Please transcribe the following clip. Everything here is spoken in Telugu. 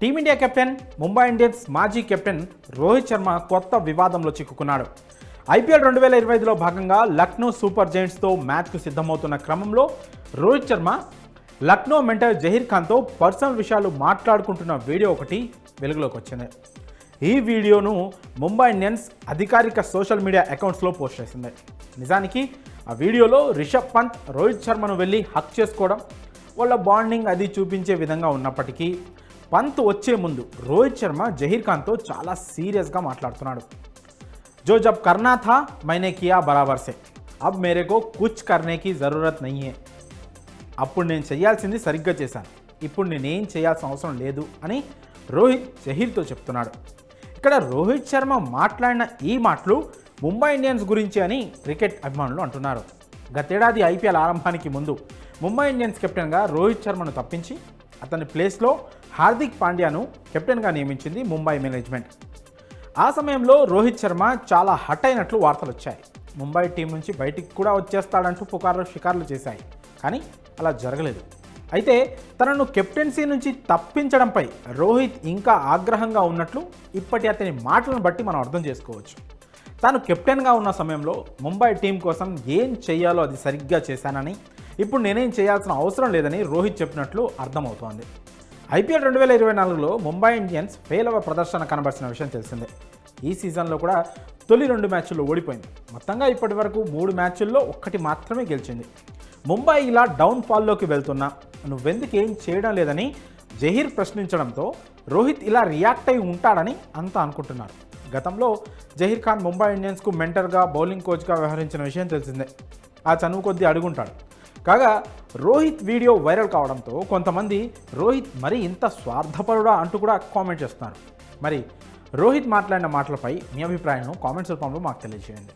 Team india captain Mumbai Indians మాజీ కెప్టెన్ రోహిత్ శర్మ కొత్త వివాదంలో చిక్కుకున్నాడు. ఐపీఎల్ రెండు వేల ఇరవై ఐదులో భాగంగా లక్నో సూపర్ జైంట్స్తో మ్యాచ్కు సిద్ధమవుతున్న క్రమంలో రోహిత్ శర్మ లక్నో మెంటర్ జహీర్ ఖాన్తో పర్సనల్ విషయాలు మాట్లాడుకుంటున్న వీడియో ఒకటి వెలుగులోకి వచ్చింది. ఈ వీడియోను ముంబై ఇండియన్స్ అధికారిక సోషల్ మీడియా అకౌంట్స్లో పోస్ట్ చేసింది. నిజానికి ఆ వీడియోలో రిషబ్ పంత్ రోహిత్ శర్మను వెళ్ళి హక్ చేసుకోవడం వాళ్ళ బాండింగ్ అది చూపించే విధంగా ఉన్నప్పటికీ పంత్ వచ్చే ముందు రోహిత్ శర్మ జహీర్ ఖాన్తో చాలా సీరియస్గా మాట్లాడుతున్నాడు. జో జబ్ కర్నా థా మైనే కియా బరాబర్ సే. అబ్ మేరేకో కుచ్ కర్నేకి జరూరత్ నయ్యే అప్పుడు నేను చేయాల్సింది సరిగ్గా చేశాను. ఇప్పుడు నేనేం చేయాల్సిన అవసరం లేదు అని రోహిత్ జహీర్తో చెప్తున్నాడు. ఇక్కడ రోహిత్ శర్మ మాట్లాడిన ఈ మాటలు ముంబై ఇండియన్స్ గురించి అని క్రికెట్ అభిమానులు అంటున్నారు. గతేడాది ఐపీఎల్ ఆరంభానికి ముందు ముంబై ఇండియన్స్ కెప్టెన్గా రోహిత్ శర్మను తప్పించి అతని ప్లేస్లో హార్దిక్ పాండ్యాను కెప్టెన్గా నియమించింది ముంబై మేనేజ్మెంట్. ఆ సమయంలో రోహిత్ శర్మ చాలా హట్ అయినట్లు వార్తలు వచ్చాయి ముంబై టీం నుంచి బయటికి కూడా వచ్చేస్తాడంటూ పుకార్లు షికార్లు చేశాయి. కానీ అలా జరగలేదు. అయితే తనను కెప్టెన్సీ నుంచి తప్పించడంపై రోహిత్ ఇంకా ఆగ్రహంగా ఉన్నట్లు ఇప్పటి అతని మాటలను బట్టి మనం అర్థం చేసుకోవచ్చు. తాను కెప్టెన్గా ఉన్న సమయంలో ముంబై టీం కోసం ఏం చేయాలో అది సరిగ్గా చేశానని ఇప్పుడు నేనేం చేయాల్సిన అవసరం లేదని రోహిత్ చెప్పినట్లు అర్థమవుతోంది. ఐపీఎల్ రెండు వేల ఇరవై నాలుగులో ముంబై ఇండియన్స్ పేలవ ప్రదర్శన కనబరిచిన విషయం తెలిసిందే. ఈ సీజన్లో కూడా తొలి రెండు మ్యాచ్ల్లో ఓడిపోయింది. మొత్తంగా ఇప్పటి వరకు మూడు మ్యాచ్ల్లో ఒక్కటి మాత్రమే గెలిచింది. ముంబై ఇలా డౌన్ ఫాల్లోకి వెళ్తున్నా నువ్వెందుకు ఏం చేయడం లేదని జహీర్ ప్రశ్నించడంతో రోహిత్ ఇలా రియాక్ట్ అయి ఉంటాడని అంతా అనుకుంటున్నారు గతంలో జహీర్ ఖాన్ ముంబై ఇండియన్స్కు మెంటర్గా బౌలింగ్ కోచ్గా వ్యవహరించిన విషయం తెలిసిందే. ఆ చనువు కొద్దీ అడుగుంటాడు. కాగా రోహిత్ వీడియో వైరల్ కావడంతో కొంతమంది రోహిత్ మరి ఇంత స్వార్థపరుడా అంటూ కూడా కామెంట్ చేస్తున్నారు. మరి రోహిత్ మాట్లాడిన మాటలపై మీ అభిప్రాయం కామెంట్స్ రూపంలో మాకు తెలియజేయండి.